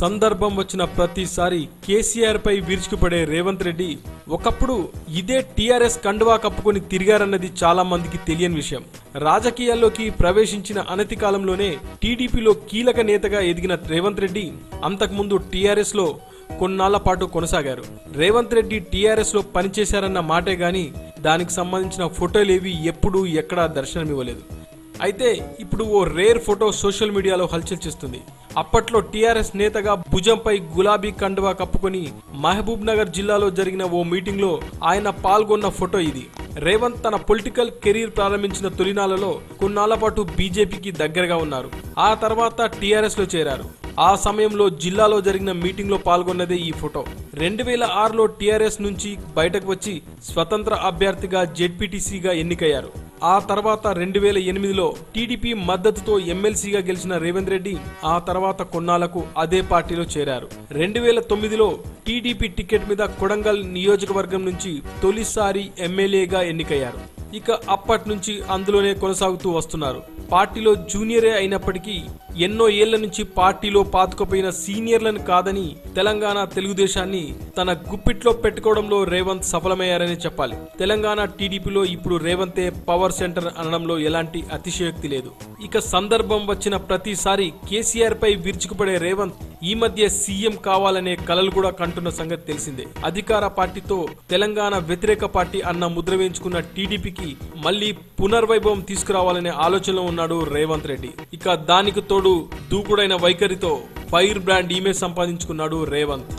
సందర్భం వచ్చిన ప్రతిసారి కేసీఆర్ పై విరుచుకుపడే రేవంత్ రెడ్డి ఒకప్పుడు ఇదే టీఆర్ఎస్ కండువా కప్పుకొని తిరిగారన్నది చాలా మందికి తెలియని విషయం. రాజకీయాల్లోకి ప్రవేశించిన అనతి కాలంలోనే టీడీపీలో కీలక నేతగా ఎదిగిన రేవంత్ రెడ్డి అంతకుముందు టీఆర్ఎస్లో కొన్నాళ్ళ పాటు కొనసాగారు. రేవంత్ రెడ్డి టీఆర్ఎస్లో పనిచేశారన్న మాటే గాని దానికి సంబంధించిన ఫోటోలేవి ఎప్పుడూ ఎక్కడా దర్శనమివ్వలేదు. అయితే ఇప్పుడు ఓ రేర్ ఫోటో సోషల్ మీడియాలో హల్చల్ చేస్తుంది. అప్పట్లో టీఆర్ఎస్ నేతగా భుజంపై గులాబీ కండువా కప్పుకొని మహబూబ్ నగర్ జిల్లాలో జరిగిన ఓ మీటింగ్లో ఆయన పాల్గొన్న ఫోటో ఇది. రేవంత్ తన పొలిటికల్ కెరీర్ ప్రారంభించిన తొలినాలలో కొన్నాళ్ళ పాటు బీజేపీకి దగ్గరగా ఉన్నారు. ఆ తర్వాత టీఆర్ఎస్లో చేరారు. ఆ సమయంలో జిల్లాలో జరిగిన మీటింగ్లో పాల్గొన్నదే ఈ ఫోటో. రెండు వేల ఆరులో టీఆర్ఎస్ నుంచి బయటకు వచ్చి స్వతంత్ర అభ్యర్థిగా జెడ్పీటీసీగా ఎన్నికయ్యారు. ఆ తర్వాత రెండు వేల ఎనిమిదిలో టీడీపీ మద్దతుతో ఎమ్మెల్సీగా గెలిచిన రేవంత్ రెడ్డి ఆ తర్వాత కొన్నాళ్ళకు అదే పార్టీలో చేరారు. రెండు వేల తొమ్మిదిలో టీడీపీ టికెట్ మీద కొడంగల్ నియోజకవర్గం నుంచి తొలిసారి ఎమ్మెల్యేగా ఎన్నికయ్యారు. ఇక అప్పటి నుంచి అందులోనే కొనసాగుతూ వస్తున్నారు. పార్టీలో జూనియరే అయినప్పటికీ ఎన్నో ఏళ్ళ నుంచి పార్టీలో పాతుకుపోయిన సీనియర్లను కాదని తెలంగాణ తెలుగుదేశాన్ని తన గుప్పిట్లో పెట్టుకోవడంలో రేవంత్ సఫలమయ్యారని చెప్పాలి. తెలంగాణ టీడీపీలో ఇప్పుడు రేవంతే పవర్ సెంటర్ అనడంలో ఎలాంటి అతిశయోక్తి లేదు. ఇక సందర్భం వచ్చిన ప్రతిసారి కేసీఆర్ పై విరుచుకుపడే రేవంత్ ఈ మధ్య సీఎం కావాలనే కలలు కూడా కంటున్న సంగతి తెలిసిందే. అధికార పార్టీతో తెలంగాణ వ్యతిరేక పార్టీ అన్న ముద్ర వేయించుకున్న టీడీపీకి మళ్ళీ పునర్వైభవం తీసుకురావాలనే ఆలోచనలో ఉన్నాడు రేవంత్ రెడ్డి. ఇక దానికి తోడు దూకుడైన వైఖరితో ఫైర్ బ్రాండ్ ఇమేజ్ సంపాదించుకున్నాడు రేవంత్.